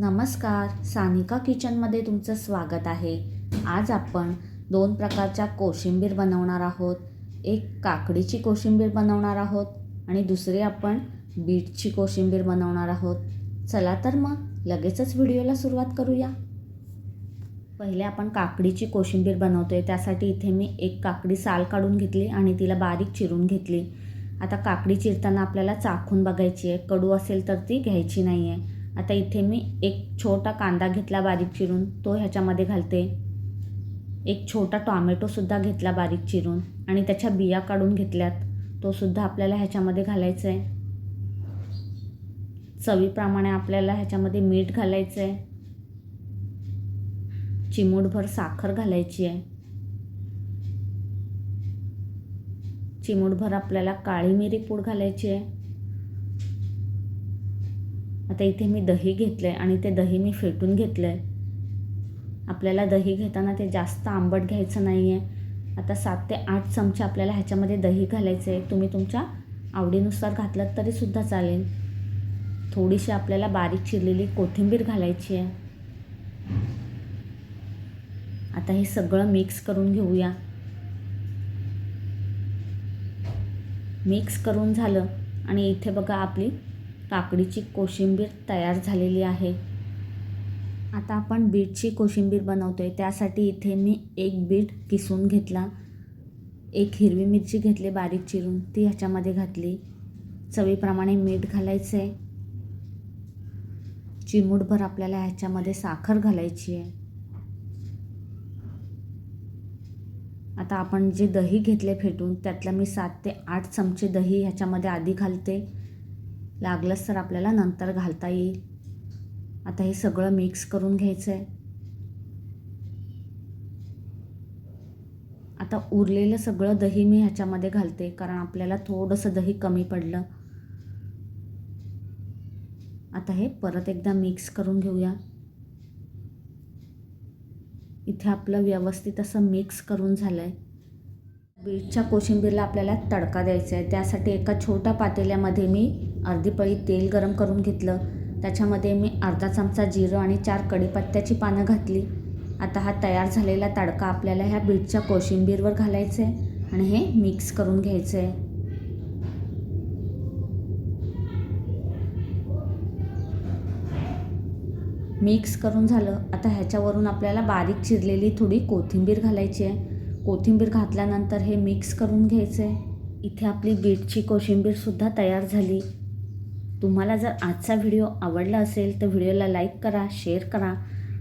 नमस्कार सानिका किचनमध्ये तुमचं स्वागत आहे. आज आपण दोन प्रकारच्या कोशिंबीर बनवणार आहोत. एक काकडीची कोशिंबीर बनवणार आहोत आणि दुसरी आपण बीटची कोशिंबीर बनवणार आहोत. चला तर मग लगेचच व्हिडिओला सुरुवात करूया. पहिले आपण काकडीची कोशिंबीर बनवतो आहे त्यासाठी इथे मी एक काकडी साल काढून घेतली आणि तिला बारीक चिरून घेतली. आता काकडी चिरताना आपल्याला चाखून बघायची आहे. कडू असेल तर ती घ्यायची नाही आहे आता इथे मी एक छोटा कांदा घेतला बारीक चिरून तो ह्याच्यामध्ये घालते. एक छोटा टॉमॅटोसुद्धा घेतला बारीक चिरून आणि त्याच्या बिया काढून घेतल्यात. तो सुद्धा आपल्याला ह्याच्यामध्ये घालायचा आहे चवीप्रमाणे आपल्याला ह्याच्यामध्ये मीठ घालायचं आहे चिमूटभर साखर घालायची आहे. चिमूटभर आपल्याला काळी मिरी पूड घालायची आहे. आता इथे मी दही घेतलं आहे आणि ते दही मी फेटून घेतलं आहे आपल्याला दही घेताना ते जास्त आंबट घ्यायचं नाही आहे आता सात ते आठ चमचे आपल्याला ह्याच्यामध्ये दही घालायचं आहे तुम्ही तुमच्या आवडीनुसार घातलं तरीसुद्धा चालेल. थोडीशी आपल्याला बारीक चिरलेली कोथिंबीर घालायची आहे. आता हे सगळं मिक्स करून घेऊया. मिक्स करून झालं आणि इथे बघा आपली काकडीची कोशिंबीर तयार झालेली आहे. आता आपण बीटची कोशिंबीर बनवतो आहे त्यासाठी इथे मी एक बीट किसून घेतला. एक हिरवी मिरची घेतली बारीक चिरून. ती ह्याच्यामध्ये घातली. चवीप्रमाणे मीठ घालायचं आहे चिमूटभर आपल्याला ह्याच्यामध्ये साखर घालायची आहे. आता आपण जे दही घेतले फेटून त्यातलं मी सात ते आठ चमचे दही ह्याच्यामध्ये आधी घालते. लागलंच तर आपल्याला नंतर घालता येईल. आता हे सगळं मिक्स करून घ्यायचं आहे आता उरलेलं सगळं दही मी ह्याच्यामध्ये घालते कारण आपल्याला थोडंसं दही कमी पडलं. आता हे परत एकदा मिक्स करून घेऊया. इथे आपलं व्यवस्थित असं मिक्स करून झालं आहे बीटच्या कोशिंबीरला आपल्याला तडका द्यायचा आहे. त्यासाठी एका छोट्या पातेल्यामध्ये मी अर्धी पळी तेल गरम करून घेतलं. त्याच्यामध्ये मी अर्धा चमचा जिरं आणि चार कढीपत्त्याची पानं घातली. आता हा तयार झालेला तडका आपल्याला ह्या बीटच्या कोशिंबीरवर घालायचं आहे आणि हे मिक्स करून घ्यायचं आहे. मिक्स करून झालं. आता ह्याच्यावरून आपल्याला बारीक चिरलेली थोडी कोथिंबीर घालायची आहे. कोथिंबीर घातल्यानंतर हे मिक्स करून घ्यायचं. आहे इथे आपली बीटची कोशिंबीरसुद्धा तयार झाली. तुम्हाला जर आजचा व्हिडिओ आवडला असेल तर व्हिडिओला लाईक करा शेअर करा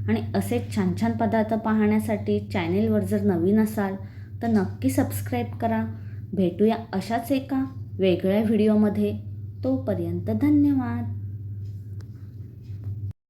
आणि असेच छान छान पदार्थ पाहण्यासाठी चॅनेलवर जर नवीन असाल तर नक्की सबस्क्राईब करा. भेटूया अशाच एका वेगळ्या व्हिडिओमध्ये. तोपर्यंत धन्यवाद.